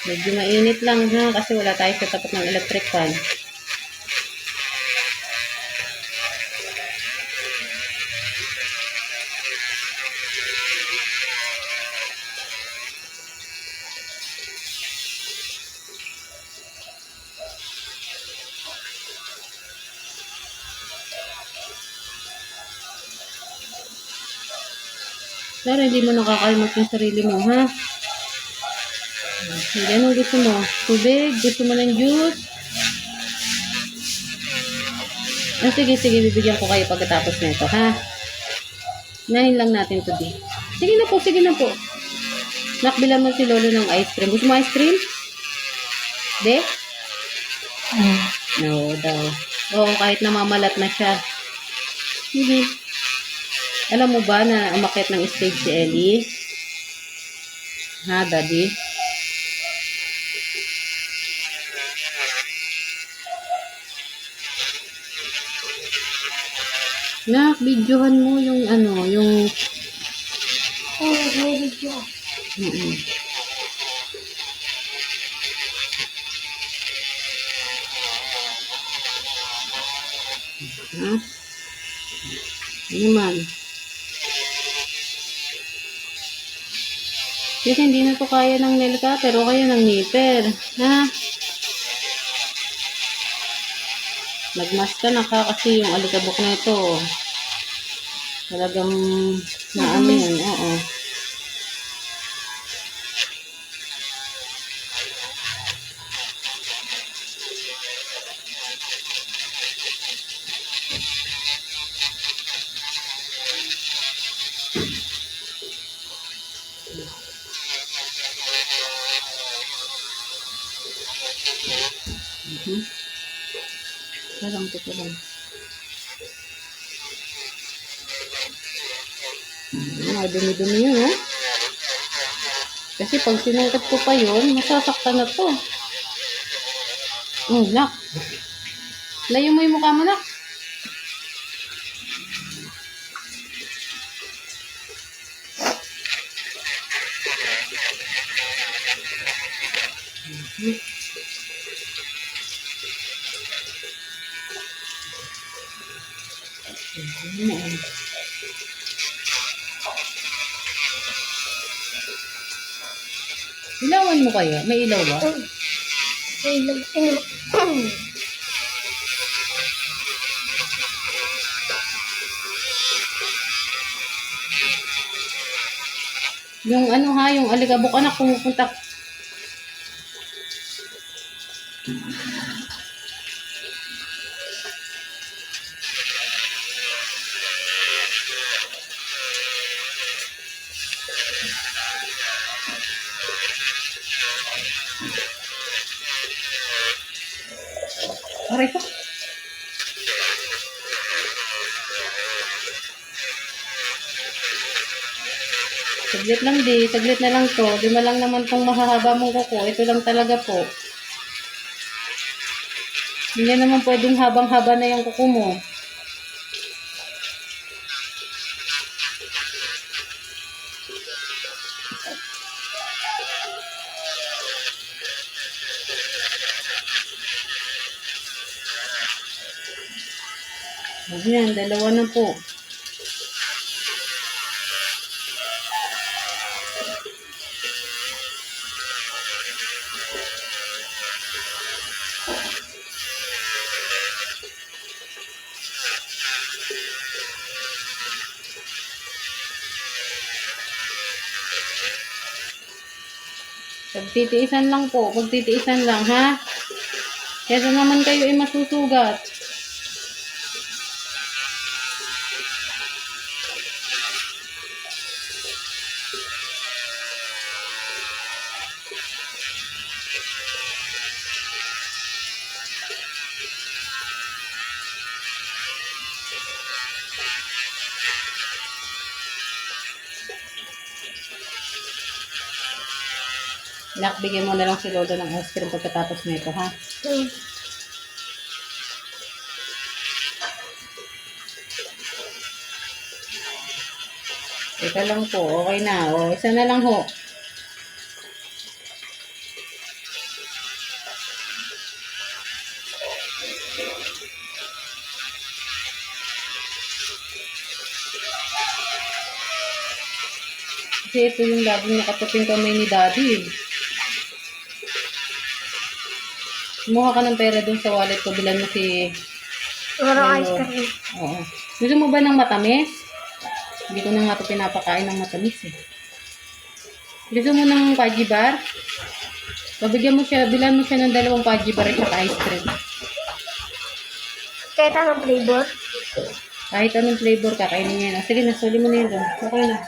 Medyo mainit lang ha, kasi wala tayo sa tapat ng electric fan. Pero hindi mo nakakalimot yung sarili mo, ha? Hindi, anong gusto mo? Tubig? Gusto mo ng juice? Ah, sige, sige, bibigyan ko kayo pagkatapos nito, ha? Nahin lang natin to, di. Sige na po, sige na po. Nakbilan mo si Lolo ng ice cream. Gusto mo ice cream? De? No, daw. Oo, kahit namamalat na siya. Hindi. Alam mo ba na umakit ng stage si Ellie? Ha, Daddy? Nak, videohan mo yung ano, yung... Oo, may video. Mm-mm. Ha? Ano man? Kasi hindi na to kaya ng nail cutter o kaya ng nipper. Ha? Nagmas ka na ka kasi yung alikabok na ito. Talagang naano yun. Oo. Mhm. Parang ito lang. Mga dumi-dumi yun, ha? Kasi pag sinangkat ko pa yun, masasaktan na to. Hmm, nak. Layo mo yung mukha mo, nak. Hmm. Ilawan mo kaya? May ilaw ba? Oo. May lag... Ano? Yung ano ha, yung alikabok anak pumupunta. Aray ko. Saglit lang di, saglit na lang to. Di ma lang naman tong mahahaba mong kuko. Ito lang talaga po. Hindi naman pwedeng habang-haba na yung kuko mo. Ayan, dalawa na po. Pagtitiisan lang po, pagtitiisan lang ha. Kesa naman kayo ay masusugat. Nak, bigyan mo na lang si Lolo ng ice cream pagkatapos nito, ha? Hmm. Teka lang po, okay na. O, isa na lang ho. Kasi ito yung laging nakataping kamay ni Daddy. Kumuha ka ng pera dun sa wallet ko, bilan mo si... Walang ice cream. Oo. Gusto mo ba ng matamis? Hindi ko na nga ito pinapakain ng matamis eh. Gusto mo ng Paji bar? Pabigyan mo siya, bilan mo siya ng dalawang Paji bar at saka ice cream. Kahit anong flavor. Kahit anong flavor, kakainin niya na. Sige, nasuli mo na yun doon. Okay na.